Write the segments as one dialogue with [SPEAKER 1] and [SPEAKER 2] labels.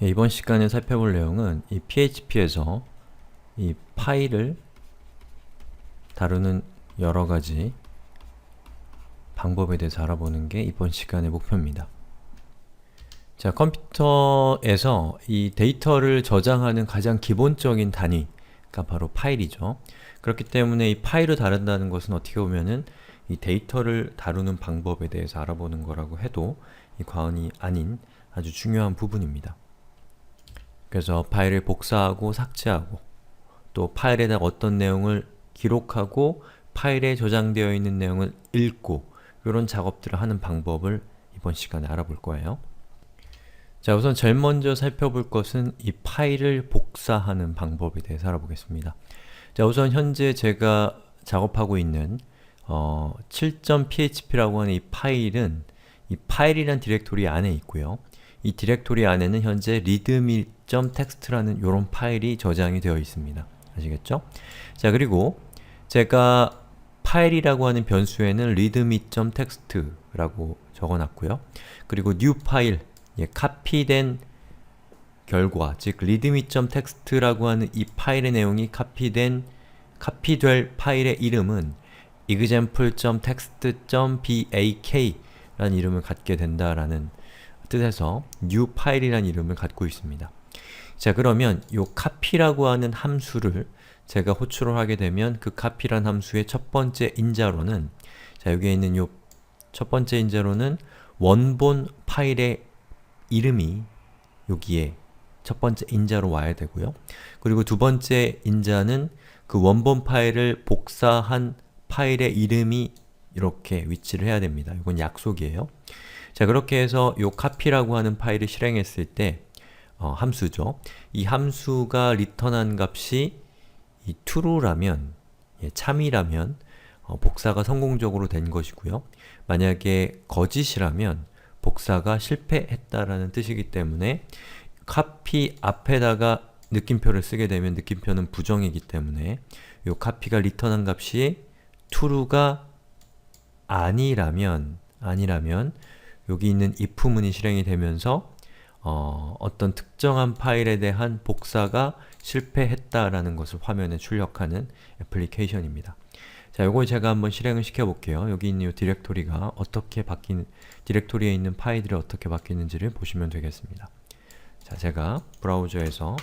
[SPEAKER 1] 예, 이번 시간에 살펴볼 내용은 이 PHP에서 이 파일을 다루는 여러 가지 방법에 대해서 알아보는 게 이번 시간의 목표입니다. 자, 컴퓨터에서 이 데이터를 저장하는 가장 기본적인 단위가 바로 파일이죠. 그렇기 때문에 이 파일을 다룬다는 것은 어떻게 보면은 이 데이터를 다루는 방법에 대해서 알아보는 거라고 해도 이 과언이 아닌 아주 중요한 부분입니다. 그래서 파일을 복사하고 삭제하고 또 파일에다 어떤 내용을 기록하고 파일에 저장되어 있는 내용을 읽고 이런 작업들을 하는 방법을 이번 시간에 알아볼 거예요. 자 우선 제일 먼저 살펴볼 것은 이 파일을 복사하는 방법에 대해서 알아보겠습니다. 자 우선 현재 제가 작업하고 있는 어, 7.php라고 하는 이 파일은 이 파일이란 디렉토리 안에 있고요. 이 디렉토리 안에는 현재 readme.txt라는 이런 파일이 저장이 되어 있습니다. 아시겠죠? 자 그리고 제가 파일이라고 하는 변수에는 readme.txt라고 적어놨고요. 그리고 new 파일, 예, 카피된 결과, 즉 readme.txt라고 하는 이 파일의 내용이 카피된 카피될 파일의 이름은 example.txt.bak 라는 이름을 갖게 된다라는 뜻에서 new 파일이라는 이름을 갖고 있습니다. 자 그러면 요 copy라고 하는 함수를 제가 호출을 하게 되면 그 copy란 함수의 첫 번째 인자로는 자 여기에 있는 요 첫 번째 인자로는 원본 파일의 이름이 여기에 첫 번째 인자로 와야 되고요. 그리고 두 번째 인자는 그 원본 파일을 복사한 파일의 이름이 이렇게 위치를 해야 됩니다. 이건 약속이에요. 자 그렇게 해서 요 copy라고 하는 파일을 실행했을 때 어, 함수죠. 이 함수가 리턴한 값이 이 true라면 예, 참이라면 어, 복사가 성공적으로 된 것이고요. 만약에 거짓이라면 복사가 실패했다라는 뜻이기 때문에 copy 앞에다가 느낌표를 쓰게 되면 느낌표는 부정이기 때문에 요 copy가 리턴한 값이 true가 아니라면 아니라면 여기 있는 if문이 실행이 되면서 어, 어떤 특정한 파일에 대한 복사가 실패했다라는 것을 화면에 출력하는 애플리케이션입니다. 자, 요걸 제가 한번 실행을 시켜 볼게요. 여기 있는 이 디렉토리가 어떻게 바뀌는 디렉토리에 있는 파일들이 어떻게 바뀌는지를 보시면 되겠습니다. 자, 제가 브라우저에서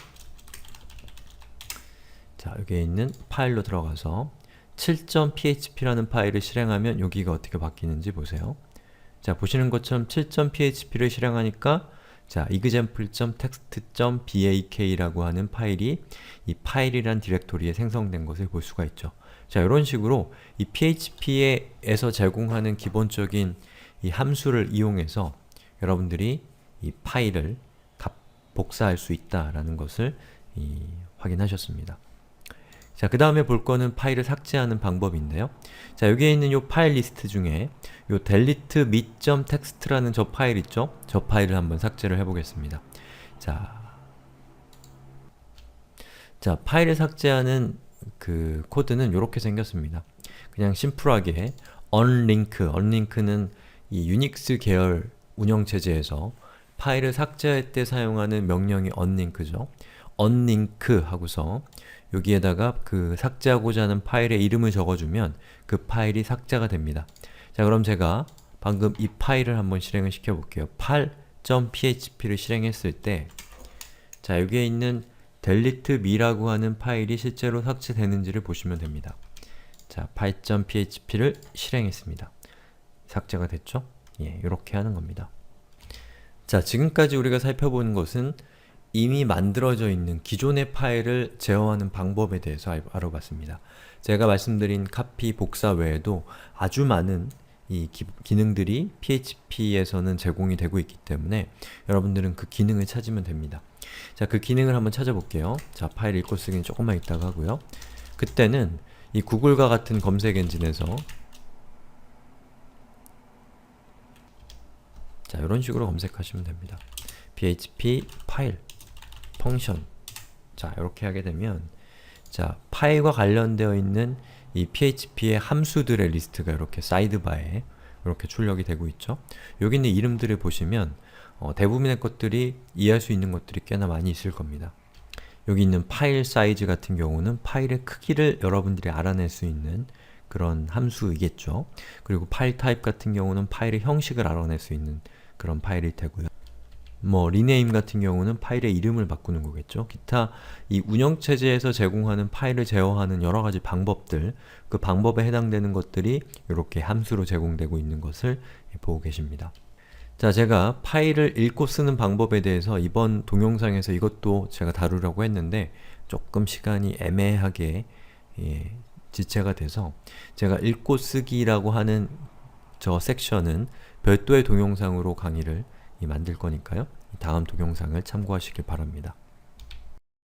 [SPEAKER 1] 자, 여기에 있는 파일로 들어가서 7.php라는 파일을 실행하면 여기가 어떻게 바뀌는지 보세요. 자, 보시는 것처럼 7.php를 실행하니까 자, example.text.bak라고 하는 파일이 이 파일이란 디렉토리에 생성된 것을 볼 수가 있죠. 자, 이런 식으로 이 PHP에서 제공하는 기본적인 이 함수를 이용해서 여러분들이 이 파일을 복사할 수 있다라는 것을 이, 확인하셨습니다. 자, 그 다음에 볼 거는 파일을 삭제하는 방법인데요. 자, 여기에 있는 요 파일 리스트 중에 요 delete me.txt라는 저 파일 있죠? 저 파일을 한번 삭제를 해보겠습니다. 자, 자 파일을 삭제하는 그 코드는 이렇게 생겼습니다. 그냥 심플하게 unlink, unlink는 이 유닉스 계열 운영체제에서 파일을 삭제할 때 사용하는 명령이 unlink죠. Unlink 하고서 여기에다가 그 삭제하고자 하는 파일의 이름을 적어주면 그 파일이 삭제가 됩니다. 자 그럼 제가 방금 이 파일을 한번 실행을 시켜볼게요. 8.php를 실행했을 때 자 여기에 있는 delete me라고 하는 파일이 실제로 삭제되는지를 보시면 됩니다. 자 8.php를 실행했습니다. 삭제가 됐죠? 예, 이렇게 하는 겁니다. 자 지금까지 우리가 살펴본 것은 이미 만들어져 있는 기존의 파일을 제어하는 방법에 대해서 알- 알아봤습니다. 제가 말씀드린 카피, 복사 외에도 아주 많은 이 기, 기능들이 PHP에서는 제공이 되고 있기 때문에 여러분들은 그 기능을 찾으면 됩니다. 자, 그 기능을 한번 찾아볼게요. 자, 파일 읽고 쓰기는 조금만 있다가 하고요. 그때는 이 구글과 같은 검색 엔진에서 자, 이런 식으로 검색하시면 됩니다. php 파일 펑션 자 이렇게 하게 되면 자 파일과 관련되어 있는 이 php의 함수들의 리스트가 이렇게 사이드바에 이렇게 출력이 되고 있죠. 여기 있는 이름들을 보시면 어, 대부분의 것들이 이해할 수 있는 것들이 꽤나 많이 있을 겁니다. 여기 있는 파일 사이즈 같은 경우는 파일의 크기를 여러분들이 알아낼 수 있는 그런 함수이겠죠. 그리고 파일 타입 같은 경우는 파일의 형식을 알아낼 수 있는 그런 파일일 테고요. 뭐 리네임 같은 경우는 파일의 이름을 바꾸는 거겠죠. 기타 이 운영체제에서 제공하는 파일을 제어하는 여러 가지 방법들, 그 방법에 해당되는 것들이 이렇게 함수로 제공되고 있는 것을 보고 계십니다. 자, 제가 파일을 읽고 쓰는 방법에 대해서 이번 동영상에서 이것도 제가 다루려고 했는데 조금 시간이 애매하게 예, 지체가 돼서 제가 읽고 쓰기라고 하는 저 섹션은 별도의 동영상으로 강의를 이 만들 거니까요. 다음 동영상을 참고하시길 바랍니다.